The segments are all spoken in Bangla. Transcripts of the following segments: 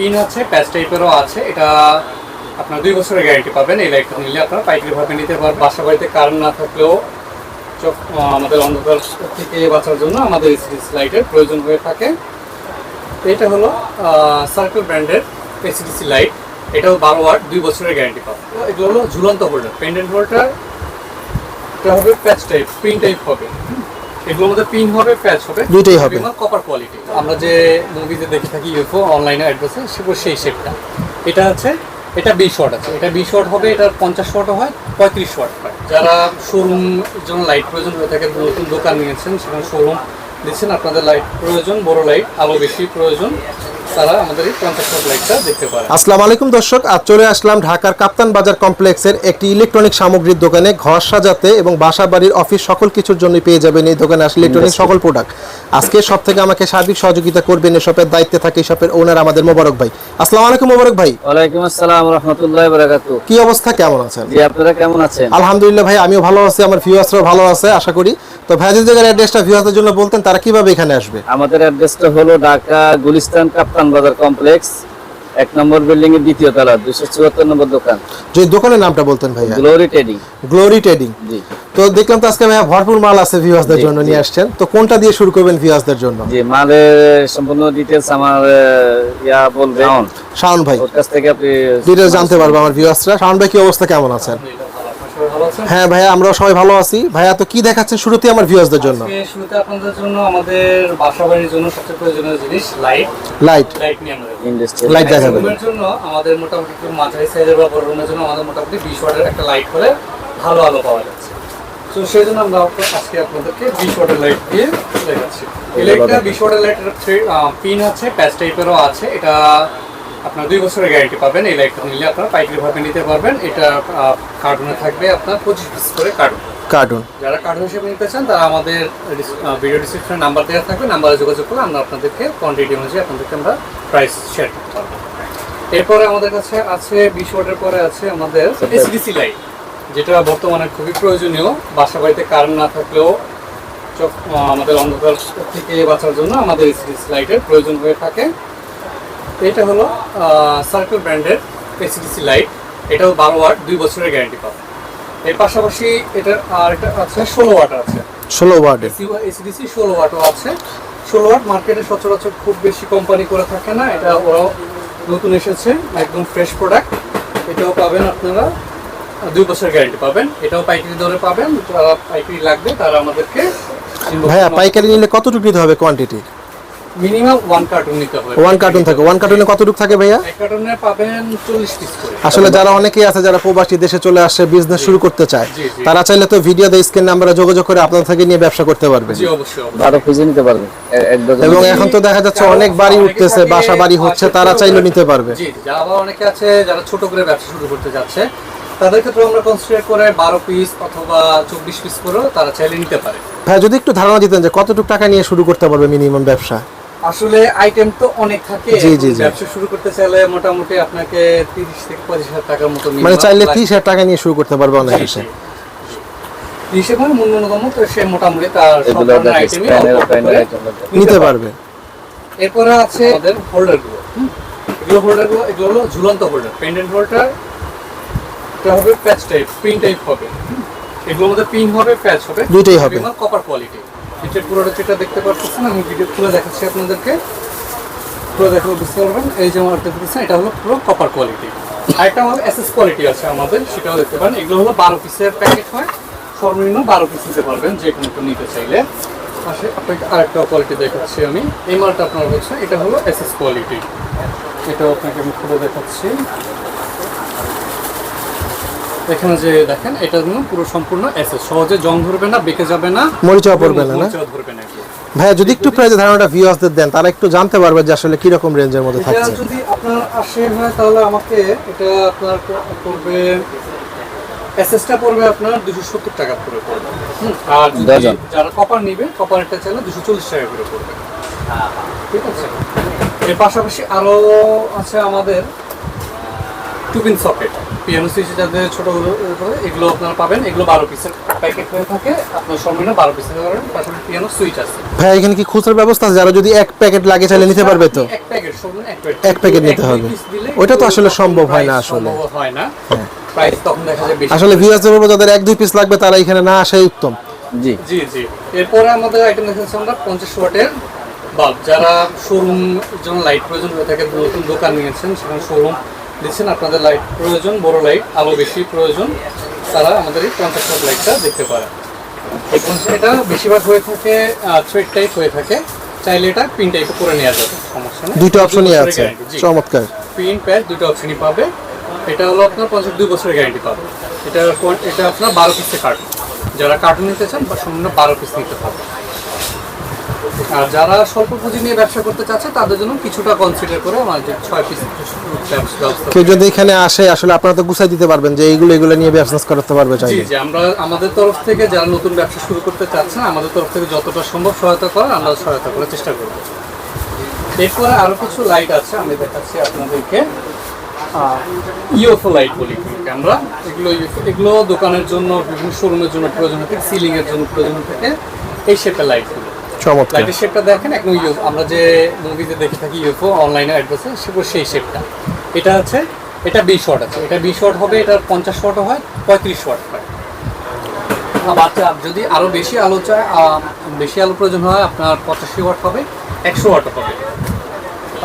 পিন আছে প্যাচ টাইপেরও আছে। এটা আপনার দুই বছরের গ্যারেন্টি পাবেন। এই লাইটটা নিলে আপনারা পাইকারি ভাবে নিতে পারবেন। বাসা বাড়িতে কারেন্ট না থাকলেও আমাদের অন্ধকার থেকে বাঁচার জন্য আমাদের এসিডিস লাইটের প্রয়োজন হয়ে থাকে। এটা হলো সার্কেল ব্র্যান্ডের এসিডিসি লাইট এটাও বারো ওয়াট দুই বছরের গ্যারেন্টি পাবে এগুলো হলো ঝুলন্ত হোল্ডার পেন্ডেন্ট হোল্ডার এটা হবে প্যাচ টাইপ পিন টাইপ হবে। এগুলোর মধ্যে পিন হবে প্যাচ হবে। দুটোই হবে। কপার কোয়ালিটি আমরা যে মুভিতে দেখে থাকি ইউএফও অনলাইনে অ্যাড্রেসে সেগুলো সেই শেপটা এটা আছে এটা বিশ ওয়াট আছে। এটা বিশ ওয়াট হবে এটা পঞ্চাশ ওয়াটও হয় পঁয়ত্রিশ ওয়াট হয়। যারা শোরুম যেমন লাইট প্রয়োজন হয়ে থাকে নতুন দোকান নিয়েছেন সেখানে শোরুম দিচ্ছেন আপনাদের লাইট প্রয়োজন বড় লাইট আলো বেশি প্রয়োজন। তারা আমাদের এই পঞ্চাশ লাইটটা দেখতে পারে। আসসালামু আলাইকুম দর্শক আজ চলে আসলাম ঢাকার কাপ্তান বাজার কমপ্লেক্সের একটি ইলেকট্রনিক সামগ্রীর দোকানে ঘর সাজাতে এবং বাসা বাড়ির অফিস সকল কিছুর জন্য পেয়ে যাবেন এই দোকানে আসলে ইলেকট্রনিক সকল প্রোডাক্ট আজকে সব থেকে আমাকে সার্বিক সহযোগিতা করবেন এই শপের দায়িত্বে থাকে এই শপের ওনার আমাদের মোবারক ভাই। আসসালামু আলাইকুম মোবারক ভাই। ওয়ালাইকুম আসসালাম রহমতুল্লাহ বারাকাতু কি অবস্থা কেমন আছেন? জি আপনারা কেমন আছেন? আলহামদুলিল্লাহ ভাই আমিও ভালো আছি আমার ভিউয়ার্সরাও ভালো আছে আশা করি। তো ভাই যে জায়গার অ্যাড্রেসটা ভিউয়ার্সদের জন্য বলতেন তারা কীভাবে এখানে আসবে? আমাদের অ্যাড্রেসটা হলো ঢাকা গুলিস্তান কাপ্তান বাজার কমপ্লেক্স এক নম্বর বিল্ডিং এর দ্বিতীয় তলা দুশো চুয়াত্তর নম্বর দোকান। যদি দোকানের নামটা বলতেন ভাইয়া? Glory Trading Glory Trading ji. তো দেখলাম তো আজকে ভাইয়া ভরপুর মাল আছে ভিউয়ার্সদের জন্য নিয়ে আসছেন। তো কোনটা দিয়ে শুরু করবেন ভিউয়ার্সদের জন্য? জি মালের সম্পূর্ণ ডিটেলস আমার ইয়া বলবে। শাওন। ভাই। ওর কাছ থেকে আপনি ডিটেলস জানতে পারব আমার ভিউয়ার্সরা শাওন ভাই কি অবস্থা? কেমন আছেন? হ্যাঁ ভাইয়া আমরা সবাই ভালো আছি। ভাইয়া তো কি দেখাচ্ছেন শুরুতে আমার ভিউয়ার্সদের জন্য? আজকে শুরুতে আপনাদের জন্য আমাদের বাসা বাড়ির জন্য সবচেয়ে প্রয়োজনীয় জিনিস লাইট লাইট লাইট নিয়ে আমরা ইন্ডাস্ট্রি লাইট দেখাবেন। রুমের জন্য আমাদের মোটামুটি একটু মাঝারি সাইজের বা বড় রুমের জন্য আমাদের মোটামুটি বিশ ওয়াটের একটা লাইট হলে ভালো আলো পাওয়া যাচ্ছে। তো সেই জন্য আমরা আজকে আপনাদেরকে বিশ ওয়াটের লাইট দিয়ে দেখাচ্ছি। এই লাইটটা বিশ ওয়াটের লাইটের পিন আছে প্যাচ টাইপেরও আছে। এটা আপনার দুই বছরের গ্যারান্টি পাবেন এই লাইটটা নিলে আপনারা পাইকারি ভাবে নিতে পারবেন। এটা কার্টুনে থাকবে আপনার পঁচিশ পিস করে কার্টুন কার্টুন। যারা কার্টুন হিসেবে নিতে চান তারা আমাদের ভিডিও ডিসক্রিপশনে নাম্বার দেওয়া থাকবে। নাম্বারে যোগাযোগ করলে আমরা আপনাদেরকে কোয়ান্টিটি অনুযায়ী আপনাদেরকে আমরা প্রাইস শেয়ার করতে পারব। এরপরে আমাদের কাছে আছে বিশ ওয়াটের পরে আছে আমাদের এসডিসি লাইট যেটা বর্তমানে খুবই প্রয়োজনীয়। বাসা বাড়িতে কারেন্ট না থাকলেও চোখ আমাদের অন্ধকার থেকে বাঁচার জন্য আমাদের এসডিসি লাইটের প্রয়োজন হয়ে থাকে। এটা হলো সার্কেল ব্র্যান্ডের এসিডিসি লাইট এটাও বারো ওয়াট দুই বছরের গ্যারান্টি পাবে। এর পাশাপাশি এটা আর একটা আছে ষোলো ওয়াট আছে। ষোলো ওয়ার্ডে এসিডিসি ষোলো ওয়াটও আছে। ষোলো ওয়াট মার্কেটে সচরাচর খুব বেশি কোম্পানি করে থাকে না। এটা ওরাও নতুন এসেছে একদম ফ্রেশ প্রোডাক্ট এটাও পাবেন আপনারা দুই বছর গ্যারান্টি পাবেন। এটাও পাইকারি দরে পাবেন। যারা পাইকারি লাগবে তারা আমাদেরকে ভাইয়া পাইকারি নিলে কতটুকু নিতে হবে কোয়ান্টিটি মিনিমাম ওয়ান কার্টুন নিতে হবে। ওয়ান কার্টুন থাকে। ওয়ান কার্টুনে কতটুকু থাকে ভাইয়া? এক কার্টুনে পাবেন চল্লিশ পিস করে। আসলে যারা অনেকেই আছে যারা প্রবাসী দেশে চলে আসছে বিজনেস শুরু করতে চায়। তারা চাইলে তো ভিডিও দিয়ে স্ক্রিন নাম্বারে যোগাযোগ করে আপনার থেকে নিয়ে ব্যবসা করতে জি অবশ্যই। আরও খুঁজে নিতে এবং এখন তো দেখা যাচ্ছে অনেক বাড়ি উঠতেছে বাসা বাড়ি হচ্ছে তারা চাইলে নিতে পারবে। জি জি অনেকে আছে যারা ছোট করে ব্যবসা শুরু করতে যাচ্ছে তাদের ক্ষেত্রে আমরা কনসিডার করে বারো পিস অথবা চব্বিশ পিস করেও তারা চাইলে নিতে পারে। ভাই যদি একটু ধারণা দিতেন যে কতটুকু টাকা নিয়ে শুরু করতে পারবে মিনিমাম ব্যবসা? আসলে আইটেম তো অনেক থাকে জি, জি, জি। ব্যবসা শুরু করতে চাইলে মোটামুটি আপনাকে তিরিশ থেকে পঁচিশ হাজার টাকার মতো মানে চাইলে লাগবে। ত্রিশ হাজার টাকা নিয়ে শুরু করতে পারবে অনেক জি। হিসেব মানে তো সে মোটামুটি তার সব আইটেমই নিতে পারবে এরপরে আছে আমাদের হোল্ডারগুলো এগুলো হোল্ডারগুলো এগুলো হলো ঝুলন্ত হোল্ডার পেন্ডেন্ট হোল্ডার এটা হবে প্যাচ টাইপ পিন টাইপ হবে হুম? এগুলোর মধ্যে পিন হবে প্যাচ হবে দুইটাই হবে। কপার কোয়ালিটি এটা পুরোটা যেটা দেখতে পাচ্ছেন আমি ভিডিও খুলে দেখাচ্ছি আপনাদেরকে। পুরো দেখাবো, বুঝতে পারবেন? এই যে আমার দেখতেছেন এটা হলো পুরো কপার কোয়ালিটি আরেকটা আমাদের এসএস কোয়ালিটি আছে আমাদের, সেটাও দেখতে পারেন। এগুলো হলো বারো পিসের প্যাকেট হয়। সর্বনিম্ন বারো পিস নিতে পারবেন, যে কোনো নিতে চাইলে। পাশে আপনাকে আরেকটা কোয়ালিটি দেখাচ্ছি আমি। এই মালটা আপনার হচ্ছে এটা হলো এসএস কোয়ালিটি এটাও আপনাকে আমি খুলে দেখাচ্ছি। এখানে যে দেখেন এটা কিন্তু পুরো সম্পূর্ণ এসএস সহজে জং ধরবে না বেঁকে যাবে না মরিচা পড়বে না? ধরবে না। ভাইয়া যদি একটু প্রাইজে ধারণাটা ভিউয়ার্সদের দেন তারা একটু জানতে পারবে যে আসলে কীরকম রেঞ্জের মধ্যে এটা থাকছে যদি আপনার আসে হয় তাহলে আমাকে এটা আপনার পড়বে এসএসটা পড়বে আপনার দুশো সত্তর টাকা করে পড়বে হুম, আর যদি। যারা কপার নিবে কপারটা চাইলে দুশো চল্লিশ টাকা করে পড়বে ঠিক আছে এর পাশাপাশি আরও আছে আমাদের two pin socket. Piano switch যাদের ছোটগুলো করে, এগুলো আপনারা পাবেন। এগুলো বারো পিসের প্যাকেট হয়ে থাকে। আপনার সর্বনিম্ন বারো পিসের কারণে পাশাপাশি পিয়ানো সুইচ আছে। ভাই এখানে কি খুচরা ব্যবস্থা আছে? যারা যদি এক প্যাকেট লাগে চাইলে নিতে পারবে তো? এক প্যাকেট সর্বনিম্ন এক প্যাকেট নিতে হবে। ওইটা তো আসলে সম্ভব হয় না আসলে। হ্যাঁ। সম্ভব হয় না। প্রাইস তখন দেখা যায় বেশি। আসলে ভিউয়ার্সদের বলব যাদের এক দুই পিস লাগবে তারা এখানে না আসাই উত্তম। জি। জি জি। এরপরে আমাদের আইটেম দেখাচ্ছি আমরা পঞ্চাশ ওয়াটের বাল্ব যারা শোরুম জন্য লাইট প্রয়োজন হয়ে থাকে নতুন দোকান নিয়েছেন সেখানে শোরুম দিচ্ছেন আপনাদের লাইট প্রয়োজন বড় লাইট আলো বেশি প্রয়োজন তারা আমাদের এই পঞ্চাশ ওয়াট লাইটটা দেখতে পারে। এটা বেশিরভাগ হয়ে থাকে থ্রেড টাইপ হয়ে থাকে চাইলে এটা পিন টাইপ করে নেওয়া যাবে সমস্যা নেই। দুইটা অপশনই আছে। চমৎকার। পিন প্যাড দুটো অপশনই পাবে। এটা হলো আপনার পঞ্চাশ দুই বছরের গ্যারান্টি পাবে। এটা এটা আপনার বারো পিসের কার্টুন যারা কার্টুন নিতে চান বা সম্পূর্ণ বারো পিস নিতে পারবে আর যারা স্বল্প পুঁজি নিয়ে ব্যবসা করতে চাচ্ছে তাদের জন্য কিছুটা কনসিডার করে আমাদের ছয় পিস কেউ যদি এখানে আসে আসলে আপনারা তো গুছাই দিতে পারবেন যে এইগুলো এগুলো নিয়ে ব্যবসা করতে পারবে জি চাইলে। জি আমরা আমাদের তরফ থেকে যারা নতুন ব্যবসা শুরু করতে চাচ্ছেন আমাদের তরফ থেকে যতটা সম্ভব সহায়তা করার আমরা সহায়তা করার চেষ্টা করব। এরপরে আরও কিছু লাইট আছে আমি দেখাচ্ছি আপনাদেরকে। ইওফো লাইট বলি আমরা। এগুলো এগুলো দোকানের জন্য বিভিন্ন শোরুমের জন্য প্রয়োজন থাকে সিলিং এর জন্য প্রয়োজন থাকে এই শেপের লাইটগুলো চমৎকার। লাইটের শেপটা দেখেন ইউএফও আমরা যে মুভিতে দেখে থাকি ইউএফও অনলাইনে অ্যাড্রেসে সেগুলো সেই শেপটা এটা আছে, এটা বিশ ওয়াট আছে। এটা বিশ ওয়াট হবে, এটা পঞ্চাশ ওয়াটও হয়, পঁয়ত্রিশ ওয়াট হয়। বাচ্চা যদি আরও বেশি আলো চায় বেশি আলো প্রয়োজন হয়, আপনার পঁচাশি ওয়াট হবে, একশো ওয়াটও হবে।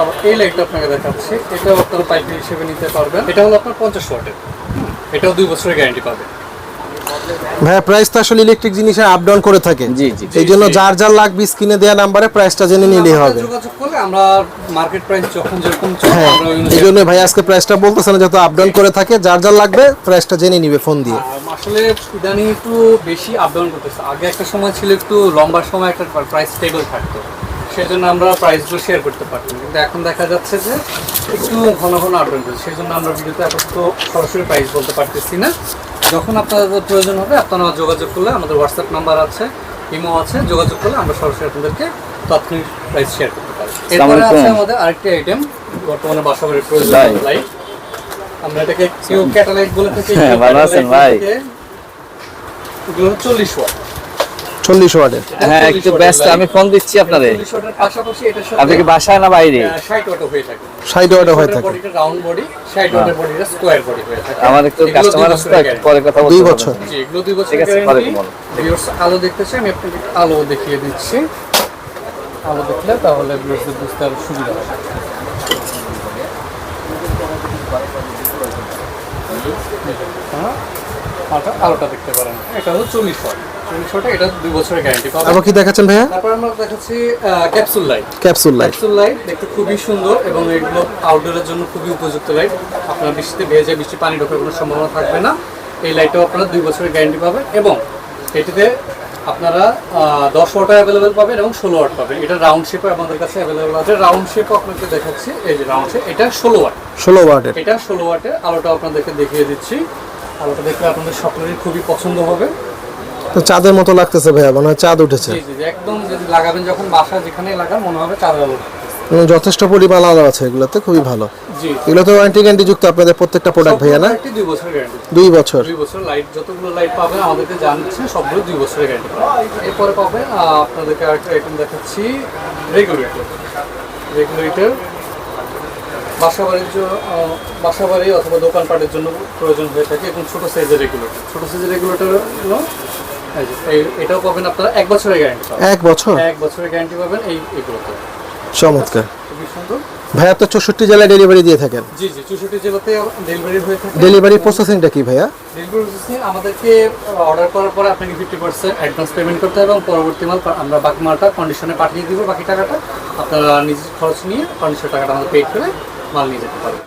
আবার এই লাইটটা আপনাকে দেখাচ্ছি, এটাও আপনারা পাইকারি হিসেবে নিতে পারবেন। এটা হলো আপনার পঞ্চাশ ওয়াটের এটাও দুই বছরের গ্যারান্টি পাবে। ভাইয়া প্রাইস তো আসলে ইলেকট্রিক জিনিসে আপ ডাউন করে থাকে। জি, জি। এই জন্য যার যার লাগবে স্ক্রিনে দেওয়া নাম্বারে প্রাইসটা জেনে নিলেই হবে। যোগাযোগ করলে আমরা মার্কেট প্রাইস যখন যেরকম হ্যাঁ এই জন্য ভাই আজকে প্রাইসটা বলতেছে না যত আপ ডাউন করে থাকে যার যার লাগবে প্রাইসটা জেনে নিবে ফোন দিয়ে। আসলে ইদানিং একটু বেশি আপ ডাউন করতেছে। আগে একটা সময় ছিল একটু লম্বা সময় একটা প্রাইস স্টেবল থাকতো। সেই জন্য আমরা প্রাইসগুলো শেয়ার করতে পারতাম। কিন্তু এখন দেখা যাচ্ছে যে একটু ঘন ঘন আপ ডাউন করছে। সেই জন্য আমরা ভিডিওতে এখন তো সরাসরি প্রাইস বলতে পারতেছি না। যখন আপনাদের প্রয়োজন হবে আপনারা যোগাযোগ করলে আমাদের হোয়াটসঅ্যাপ নাম্বার আছে ইমো আছে যোগাযোগ করলে আমরা সরাসরি আপনাদেরকে তাৎক্ষণিক প্রাইস শেয়ার করতে পারি এরপরে আছে আমাদের আরেকটি আইটেম বর্তমানে বাসাবাড়ির প্রয়োজন। লাইট আমরা এটাকে কেউ ক্যাটালাইট বলে থাকি ভালো আছেন ভাই? এগুলো চল্লিশ ওয়াট চল্লিশ ওয়াটের। হ্যাঁ একটু ব্যস্ত আমি ফোন দিচ্ছি এটার আপনি কি বাসায় না বাইরে? ষাট হয়ে থাকে। ওয়াটে হয়ে থাকে। বডিটা রাউন্ড বডি ষাট ওয়াটের বডিটা স্কোয়ার বডি হয়ে থাকে। আমার একটু কাস্টমার আছে। পরে কথা দুই বছর। ঠিক আছে, পরে আলো দেখতেছে আমি আপনাকে আলো দেখিয়ে দিচ্ছি। আলো দেখলে তাহলে বুঝতে আরও সুবিধা হবে। হ্যাঁ, আলোটা দেখতে পারেন। এটা হলো চল্লিশ ওয়াট চল্লিশ ওয়াটে এটা দুই বছরের গ্যারান্টি পাবেন। আবার কি দেখাচ্ছেন ভাইয়া? তারপর আমরা দেখাচ্ছি capsule light capsule light capsule light দেখতে খুবই সুন্দর এবং এগুলো আউটডোরের জন্য খুবই উপযুক্ত লাইট আপনার বৃষ্টিতে ভেজে বৃষ্টি পানি ঢোকার কোনো সম্ভাবনা থাকবে না। এই লাইটটাও আপনারা দুই বছরের গ্যারান্টি পাবেন এবং এটিতে আপনারা দশ ওয়াট অ্যাভেলেবেল পাবেন এবং ষোলো ওয়াট পাবেন। এটা রাউন্ড শেপও আমাদের কাছে অ্যাভেলেবেল আছে। রাউন্ড শেপও আপনাকে দেখাচ্ছি। এই যে রাউন্ড শেপ এটা ষোলো ওয়াট ষোলো ওয়াটের এটা ষোলো ওয়াটে আলোটা আপনাদেরকে দেখিয়ে দিচ্ছি। আলোটা দেখলে আপনাদের সকলেরই খুবই পছন্দ হবে। তো চাঁদের মতো লাগতেছে ভাইয়া মনে হয় চাঁদ উঠেছে। একদম যদি লাগাবেন যখন বাসা যেখানে লাগান মনে হবে চাঁদের আলো এবং যথেষ্ট পরিমাণ আলো আছে এগুলোতে খুবই ভালো। জি এগুলো তো ওয়ারেন্টি গ্যারান্টি যুক্ত আপনাদের প্রত্যেকটা প্রোডাক্ট ভাইয়া না? দুই গ্যারান্টি দুই বছর। দুই বছর লাইট যতগুলো লাইট পাবেন আমাদেরকে জানছে সবগুলো দুই বছরের গ্যারান্টি এরপরে পাবেন আপনাদেরকে আরেকটা আইটেম দেখাচ্ছি রেগুলেটর রেগুলেটর বাসাবাড়ির জন্য বাসাবাড়ি অথবা দোকানপাটের জন্য প্রয়োজন হয়ে থাকে এবং ছোটো সাইজের রেগুলেটর ছোটো সাইজের রেগুলেটর হলো এই এটাও পাবেন আপনারা এক বছরের গ্যারান্টি পাবেন। এক বছর? এক বছরের গ্যারান্টি পাবেন এই এগুলোতে চমৎকার। খুবই সুন্দর। ভাইয়া তো চৌষট্টি জেলায় ডেলিভারি দিয়ে থাকেন? জি জি চৌষট্টি জেলাতে ডেলিভারি হয়ে থাকে। ডেলিভারি প্রসেসিংটা কি ভাইয়া? ডেলিভারি প্রসেসিং আমাদেরকে অর্ডার করার পরে আপনাকে ফিফটি পার্সেন্ট অ্যাডভান্স পেমেন্ট করতে হবে এবং পরবর্তী মাল আমরা বাকি মালটা কন্ডিশনে পাঠিয়ে দিব বাকি টাকাটা আপনারা নিজের খরচ নিয়ে কন্ডিশনের টাকাটা আমাদের পে করে মাল নিয়ে যেতে পারবেন